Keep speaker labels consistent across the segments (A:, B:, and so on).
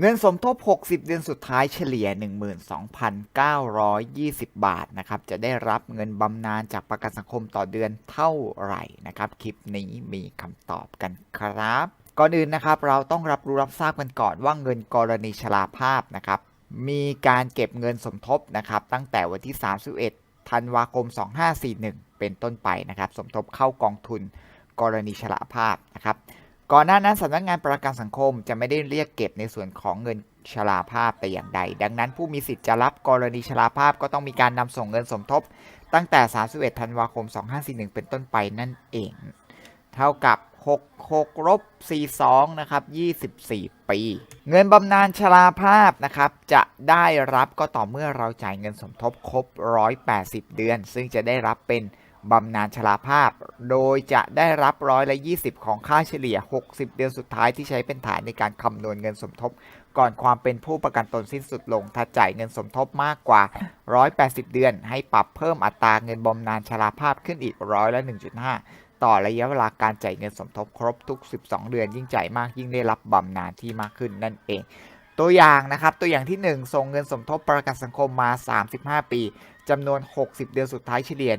A: เงินสมทบ 60 เดือนสุดท้ายเฉลี่ย 12,920 บาทนะครับ จะได้รับเงินบำนาญจากประกันสังคมต่อเดือนเท่าไหร่นะครับ คลิปนี้มีคำตอบกันครับ ก่อนอื่นนะครับ เราต้องรับรู้รับทราบกันก่อนว่าเงินกรณีชราภาพนะครับ มีการเก็บเงินสมทบนะครับ ตั้งแต่วันที่ 31 ธันวาคม 2541 เป็นต้นไปนะครับ สมทบเข้ากองทุนกรณีชราภาพนะครับ ก่อนหน้านั้นสำนักงานประกันสังคมจะไม่ได้เรียกเก็บในส่วนของเงินชราภาพแต่อย่างใด ดังนั้นผู้มีสิทธิ์จะรับกรณีชราภาพก็ต้องมีการนำส่งเงินสมทบ ตั้งแต่ 31 ธันวาคม 2541 เป็นต้นไปนั่นเอง เท่ากับ 66ลบ42 นะครับ 24 ปี เงินบำนาญชราภาพนะครับ จะได้รับก็ต่อเมื่อเราจ่ายเงินสมทบครบ 180 เดือน ซึ่งจะได้รับเป็น บำนาญชราภาพ โดยจะได้รับร้อยละ 20 ของค่าเฉลี่ย 60 เดือนสุดท้ายที่ใช้เป็นฐานในการคำนวณเงินสมทบ ก่อนความเป็นผู้ประกันตนสิ้นสุดลง ถ้าจ่ายเงินสมทบมากกว่า 180 เดือน ให้ปรับเพิ่มอัตราเงินบำนาญชราภาพขึ้นอีกร้อยละ 1.5 ต่อระยะเวลาการจ่ายเงินสมทบครบทุก 12 เดือนยิ่งจ่ายมากยิ่งได้รับบำนาญที่มากขึ้นนั่นเองตัวอย่างนะครับ ตัวอย่างที่ 1 ส่งเงินสมทบประกันสังคมมา 35 ปี จำนวน 60 เดือนสุดท้ายเฉลี่ย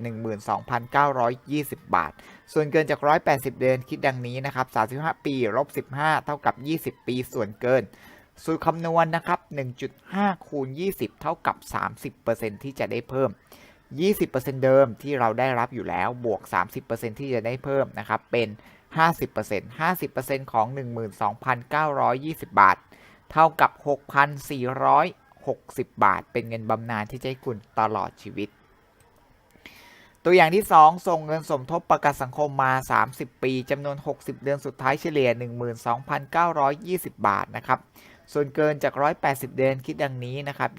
A: 12,920 บาท ส่วนเกินจาก 180 เดือนคิดดังนี้นะครับ 35 ปีลบ15 เท่ากับ 20 ปีส่วนเกิน สูตรคำนวณนะครับ 1.5 คูณ 20 เท่ากับ 30%ที่จะได้เพิ่ม 20%เดิมที่เราได้รับอยู่แล้วบวก 30%ที่จะได้เพิ่มนะครับเป็น 50% 50%ของ 12,920 บาท เท่ากับ 6,400 60 บาท เป็นเงินบำนาญที่จะให้คุณตลอดชีวิต ตัวอย่างที่ 2 ส่งเงินสมทบประกันสังคมมา 30 ปีจำนวน 60 เดือนสุดท้ายเฉลี่ย 12,920 บาทนะครับ ส่วนเกินจาก 180 เดือนคิดดังนี้นะครับ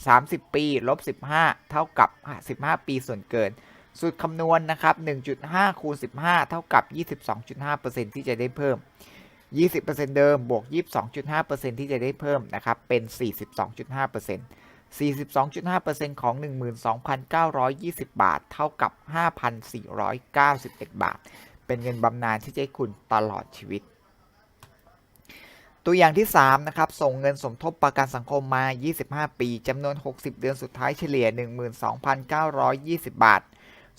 A: 30 ปีลบ15 เท่ากับ 15 ปีส่วนเกิน สูตรคำนวณนะครับ 1.5 คูณ 15 เท่ากับ 22.5%ที่จะได้เพิ่ม 20%เดิมบวก 22.5%ที่จะได้เพิ่มนะครับ เป็น 42.5% 42.5%ของ 12,920 บาท เท่ากับ 5,491 บาท เป็นเงินบำนาญที่จะให้คุณตลอดชีวิต ตัวอย่างที่ 3 นะครับ ส่งเงินสมทบประกันสังคมมา 25 ปีจำนวน 60 เดือนสุดท้ายเฉลี่ย 12,920 บาท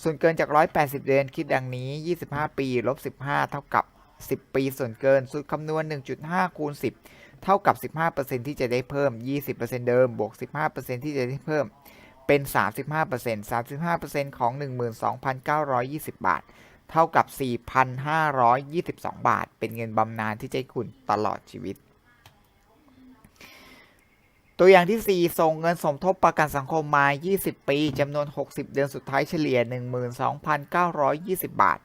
A: ส่วนเกินจาก 180 เดือนคิดดังนี้ 25 ปีลบ15 เท่ากับ 10 ปีส่วนเกินสูตรคำนวณ 1.5 คูณ 10 เท่ากับ 15%ที่จะได้เพิ่ม 20%เดิม บวก 15%ที่จะได้เพิ่ม เป็น 35% 35%ของ 12,920 บาท เท่ากับ 4,522 บาท เป็นเงินบำนาญที่จะคุณตลอดชีวิต ตัวอย่างที่ 4 ส่งเงินสมทบประกันสังคมมา 20 ปี จำนวน 60 เดือนสุดท้ายเฉลี่ย 12,920 บาท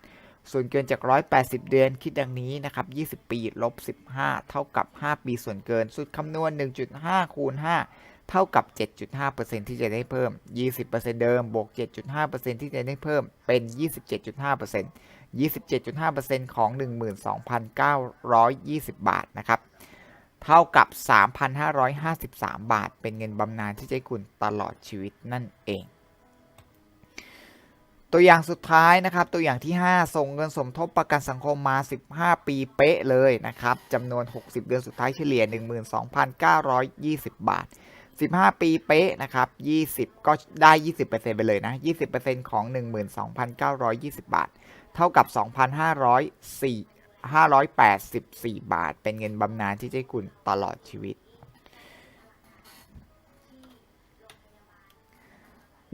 A: ส่วนเกินจาก 180 เดือนคิดดังนี้นะครับ 20 ปีลบ 15 เท่ากับ 5 ปีส่วนเกินสูตรคำนวณ 1.5 คูณ 5 เท่ากับ 7.5%ที่จะได้เพิ่ม 20%เดิม บวก 7.5%ที่จะได้เพิ่ม เป็น 27.5% 27.5%ของ 12,920 บาทนะครับ เท่ากับ 3,553 บาท เป็นเงินบำนาญที่จะคุณตลอดชีวิตนั่นเอง ตัวอย่างสุดท้ายนะครับ ตัวอย่างที่ 5 ส่งเงินสมทบประกันสังคมมา 15 ปีเป๊ะเลยนะครับจำนวน 60 เดือนสุดท้ายเฉลี่ย 12,920 บาท 15 ปีเป๊ะนะครับ 20 ก็ได้ 20%ไปเลยนะ 20%ของ 12,920 บาท เท่ากับ 2,504 584 บาท เป็นเงินบำนาญที่จะคุณตลอดชีวิต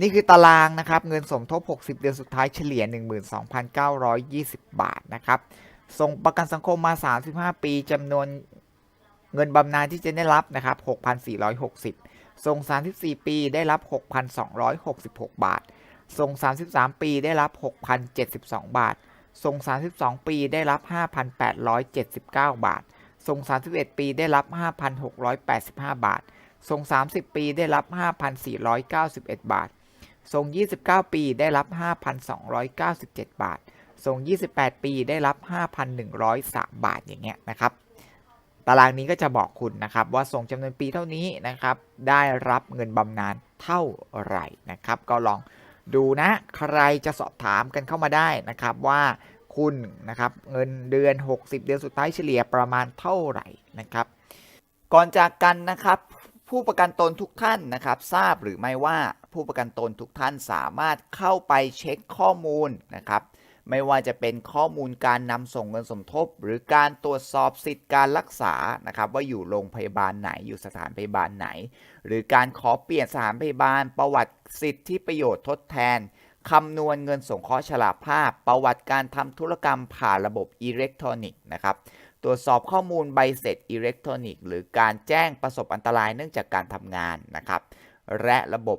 A: นี่คือตารางนะครับ เงินสมทบ 60 เดือนสุดท้ายเฉลี่ย 12,920 บาทนะครับ ส่งประกันสังคมมา 35 ปีจำนวนเงินบำนาญที่จะได้รับนะครับ 6,460 ส่ง 34 ปีได้รับ 6,266 บาท ส่ง 33 ปีได้รับ 6,072 บาท ส่ง 32 ปีได้รับ 5,879 บาท ส่ง 31 ปีได้รับ 5,685 บาทส่ง 30 ปีได้รับ 5,491 บาท ส่ง29 ปีได้รับ 5,297 บาทส่ง28 ปีได้รับ 5,103 บาทอย่างเงี้ยนะครับ ตารางนี้ก็จะบอกคุณนะครับว่าส่งจำนวนปีเท่านี้นะครับ ได้รับเงินบำนาญเท่าไหร่นะครับ ก็ลองดูนะใครจะสอบถามกันเข้ามาได้นะครับว่าคุณนะครับเงินเดือน 60 เดือนสุดท้ายเฉลี่ยประมาณเท่าไหร่นะครับ ก่อนจากกันนะครับผู้ประกันตนทุกท่านนะครับ ทราบหรือไม่ว่า ผู้ประกันตนทุกท่านสามารถเข้าไปเช็คข้อมูลนะครับ ไม่ว่าจะเป็นข้อมูลการนำส่งเงินสมทบ หรือการตรวจสอบสิทธิการรักษานะครับว่าอยู่โรงพยาบาลไหนอยู่สถานพยาบาลไหน หรือการขอเปลี่ยนสถานพยาบาล ประวัติสิทธิประโยชน์ทดแทนคำนวณเงินสงเคราะห์ชราภาพ ประวัติการทำธุรกรรมผ่านระบบอิเล็กทรอนิกส์นะครับตรวจสอบข้อมูลใบเสร็จอิเล็กทรอนิกส์หรือการแจ้งประสบอันตรายเนื่องจากการทำงานนะครับ และระบบ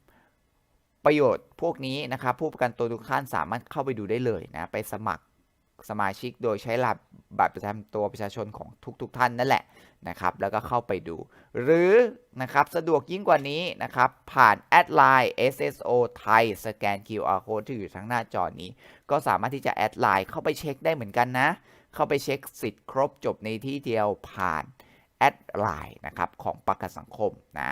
A: ประโยชน์พวกนี้นะครับผู้ประกันตัวทุกท่านสามารถเข้าไปดูได้เลยนะไปสมัครสมาชิกโดยใช้หลักบัตรประจำตัวประชาชนของทุกๆทท่านนั่นแหละนะครับแล้วก็เข้าไปดู หรือนะครับสะดวกยิ่งกว่านี้นะครับผ่านแอดไลน์ SSO ไทยสแกน QR code ที่อยู่ทั้งหน้าจอนี้ ก็สามารถที่จะแอดไลน์เข้าไปเช็คได้เหมือนกันนะ เข้าไปเช็คสิทธิ์ครบจบในที่เดียวผ่านแอดไลน์นะครับของประกันสังคมนะ